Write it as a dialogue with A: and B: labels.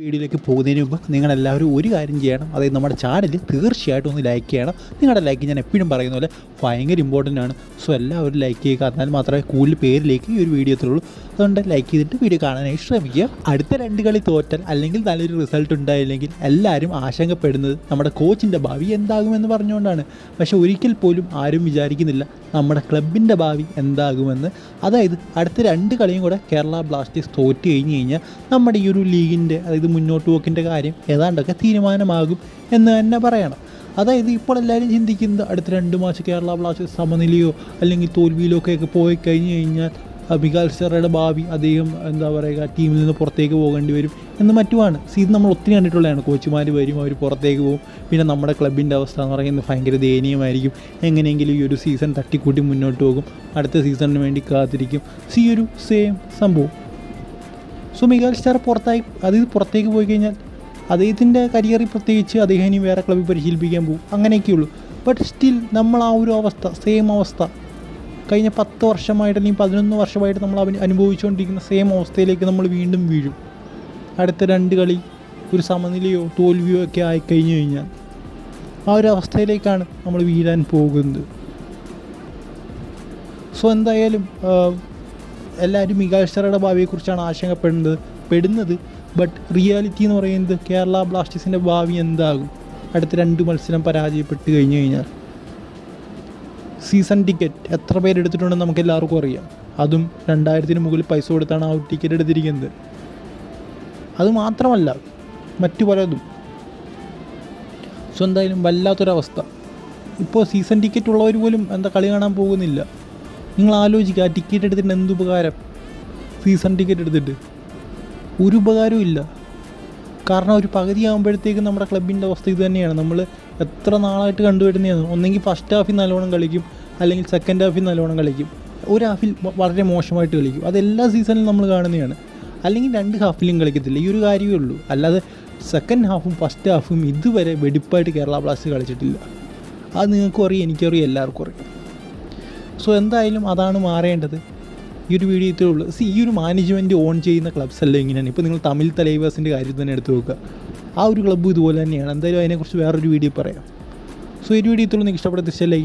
A: വീഡിയോയിലേക്ക് പോകുന്നതിന് മുമ്പ് നിങ്ങളെല്ലാവരും ഒരു കാര്യം ചെയ്യണം. അതായത് നമ്മുടെ ചാനൽ തീർച്ചയായിട്ടും ഒന്ന് ലൈക്ക് ചെയ്യണം. നിങ്ങളുടെ ലൈക്ക് ഞാൻ എപ്പോഴും പറയുന്ന പോലെ ഭയങ്കര ഇമ്പോർട്ടന്റ് ആണ്. സോ എല്ലാവരും ലൈക്ക് ചെയ്യുക. എന്നാൽ മാത്രമേ കൂടുതൽ പേരിലേക്ക് ഈ ഒരു വീഡിയോ എത്തുള്ളൂ അതുകൊണ്ട് ലൈക്ക് ചെയ്തിട്ട് വീഡിയോ കാണാനായി ശ്രമിക്കുക. അടുത്ത രണ്ട് കളി തോറ്റാൽ അല്ലെങ്കിൽ നല്ലൊരു റിസൾട്ട് ഉണ്ടായില്ലെങ്കിൽ എല്ലാവരും ആശങ്കപ്പെടുന്നത് നമ്മുടെ കോച്ചിന്റെ ഭാവി എന്താകുമെന്ന് പറഞ്ഞുകൊണ്ടാണ്. പക്ഷേ ഒരിക്കൽ പോലും ആരും വിചാരിക്കുന്നില്ല നമ്മുടെ ക്ലബിന്റെ ഭാവി എന്താകുമെന്ന്. അതായത് അടുത്ത രണ്ട് കളിയും കൂടെ കേരള ബ്ലാസ്റ്റേഴ്സ് തോറ്റ് കഴിഞ്ഞ് കഴിഞ്ഞാൽ നമ്മുടെ ഈ ഒരു ലീഗിന്റെ അതായത് മുന്നോട്ട് പോക്കിന്റെ കാര്യം ഏതാണ്ടൊക്കെ തീരുമാനമാകും എന്ന് തന്നെ പറയണം. അതായത് ഇപ്പോൾ എല്ലാവരും ചിന്തിക്കുന്നത് അടുത്ത രണ്ട് മാസം കേരള ബ്ലാസ്റ്റേഴ്സ് സമനിലയോ അല്ലെങ്കിൽ തോൽവിയിലോ പോയി കഴിഞ്ഞ് കഴിഞ്ഞാൽ മികാൽ സെറയുടെ ഭാവി അദ്ദേഹം എന്താ പറയുക ടീമിൽ നിന്ന് പുറത്തേക്ക് പോകേണ്ടി വരും എന്ന് മറ്റുമാണ്. സീ ഇത് നമ്മൾ ഒത്തിരി കണ്ടിട്ടുള്ളതാണ്. കോച്ചുമാർ വരും അവർ പുറത്തേക്ക് പോകും. പിന്നെ നമ്മുടെ ക്ലബിന്റെ അവസ്ഥ എന്ന് പറയുന്നത് ഭയങ്കര ദയനീയമായിരിക്കും. എങ്ങനെയെങ്കിലും ഈ ഒരു സീസൺ തട്ടിക്കൂട്ടി മുന്നോട്ട് പോകും. അടുത്ത സീസണിന് വേണ്ടി കാത്തിരിക്കും. സി ഒരു സെയിം സംഭവം. സോ മികാൽ സ്റ്റാർ പുറത്തായി അത് പുറത്തേക്ക് പോയി കഴിഞ്ഞാൽ അദ്ദേഹത്തിന്റെ കരിയറിൽ പ്രത്യേകിച്ച് അദ്ദേഹം ഇനി വേറെ ക്ലബ്ബിൽ പരിശീലിപ്പിക്കാൻ പോകും. അങ്ങനെയൊക്കെയുള്ളൂ. ബട്ട് സ്റ്റിൽ നമ്മൾ ആ ഒരു അവസ്ഥ സെയിം അവസ്ഥ കഴിഞ്ഞ പത്ത് വർഷമായിട്ട് അല്ലെങ്കിൽ പതിനൊന്ന് വർഷമായിട്ട് നമ്മൾ അവന് അനുഭവിച്ചുകൊണ്ടിരിക്കുന്ന സെയിം അവസ്ഥയിലേക്ക് നമ്മൾ വീണ്ടും വീഴും. അടുത്ത രണ്ട് കളി ഒരു സമനിലയോ തോൽവിയോ ഒക്കെ ആയിക്കഴിഞ്ഞു കഴിഞ്ഞാൽ ആ ഒരു അവസ്ഥയിലേക്കാണ് നമ്മൾ വീഴാൻ പോകുന്നത്. സോ എന്തായാലും എല്ലാവരും മികാശ്വരയുടെ ഭാവിയെക്കുറിച്ചാണ് ആശങ്കപ്പെടുന്നത് പെടുന്നത്. ബട്ട് റിയാലിറ്റി എന്ന് പറയുന്നത് കേരള ബ്ലാസ്റ്റേഴ്സിന്റെ ഭാവി എന്താകും? അടുത്ത രണ്ട് മത്സരം പരാജയപ്പെട്ട് കഴിഞ്ഞു കഴിഞ്ഞാൽ. സീസൺ ടിക്കറ്റ് എത്ര പേര് എടുത്തിട്ടുണ്ടെന്ന് നമുക്ക് എല്ലാവർക്കും അറിയാം. അതും രണ്ടായിരത്തിന് മുകളിൽ പൈസ കൊടുത്താണ് ആ ടിക്കറ്റ് എടുത്തിരിക്കുന്നത്. അത് മാത്രമല്ല മറ്റു പലതും. സോ എന്തായാലും വല്ലാത്തൊരവസ്ഥ. ഇപ്പോൾ സീസൺ ടിക്കറ്റ് ഉള്ളവർ പോലും എന്താ കളി കാണാൻ പോകുന്നില്ല. നിങ്ങൾ ആലോചിക്കുക ആ ടിക്കറ്റ് എടുത്തിട്ട് എന്ത് ഉപകാരം? സീസൺ ടിക്കറ്റ് എടുത്തിട്ട്. ഒരു ഉപകാരവും ഇല്ല. കാരണം ഒരു പകുതി ആകുമ്പോഴത്തേക്കും നമ്മുടെ ക്ലബിന്റെ അവസ്ഥ ഇത് തന്നെയാണ്. നമ്മൾ എത്ര നാളായിട്ട് കണ്ടുവരുന്നതാണ് ഒന്നെങ്കിൽ ഫസ്റ്റ് ഹാഫിൽ നല്ലോണം കളിക്കും അല്ലെങ്കിൽ സെക്കൻഡ് ഹാഫിൽ നല്ലോണം കളിക്കും. ഒരു ഹാഫിൽ വളരെ മോശമായിട്ട് കളിക്കും. അതെല്ലാ സീസണിലും നമ്മൾ കാണുന്നതാണ്. അല്ലെങ്കിൽ രണ്ട് ഹാഫിലും കളിക്കത്തില്ല. ഈ ഒരു കാര്യമേ ഉള്ളൂ. അല്ലാതെ സെക്കൻഡ് ഹാഫും ഫസ്റ്റ് ഹാഫും ഇതുവരെ വെടിപ്പായിട്ട് കേരള ബ്ലാസ്റ്റ് കളിച്ചിട്ടില്ല. അത് നിങ്ങൾക്കും അറിയാം എനിക്കറിയാം എല്ലാവർക്കും അറിയാം. സോ എന്തായാലും അതാണ് മാറേണ്ടത്. ഈ ഒരു വീഡിയോ ഇത്രേ സി ഈ ഒരു മാനേജ്മെന്റ് ഓൺ ചെയ്യുന്ന ക്ലബ്സ് എല്ലാം ഇങ്ങനെയാണ്. ഇപ്പോൾ നിങ്ങൾ തമിഴ് തലൈവേഴ്സിന്റെ കാര്യം തന്നെ എടുത്ത് നോക്കുക. ആ ഒരു ക്ലബ്ബ് ഇതുപോലെ തന്നെയാണ്. എന്തായാലും അതിനെക്കുറിച്ച് വേറൊരു വീഡിയോ പറയാം. സോ ഈ ഒരു വീഡിയോ ഇത്രയുള്ളൂ നിങ്ങൾക്ക് ഇഷ്ടപ്പെട്ട തീർച്ചയായും.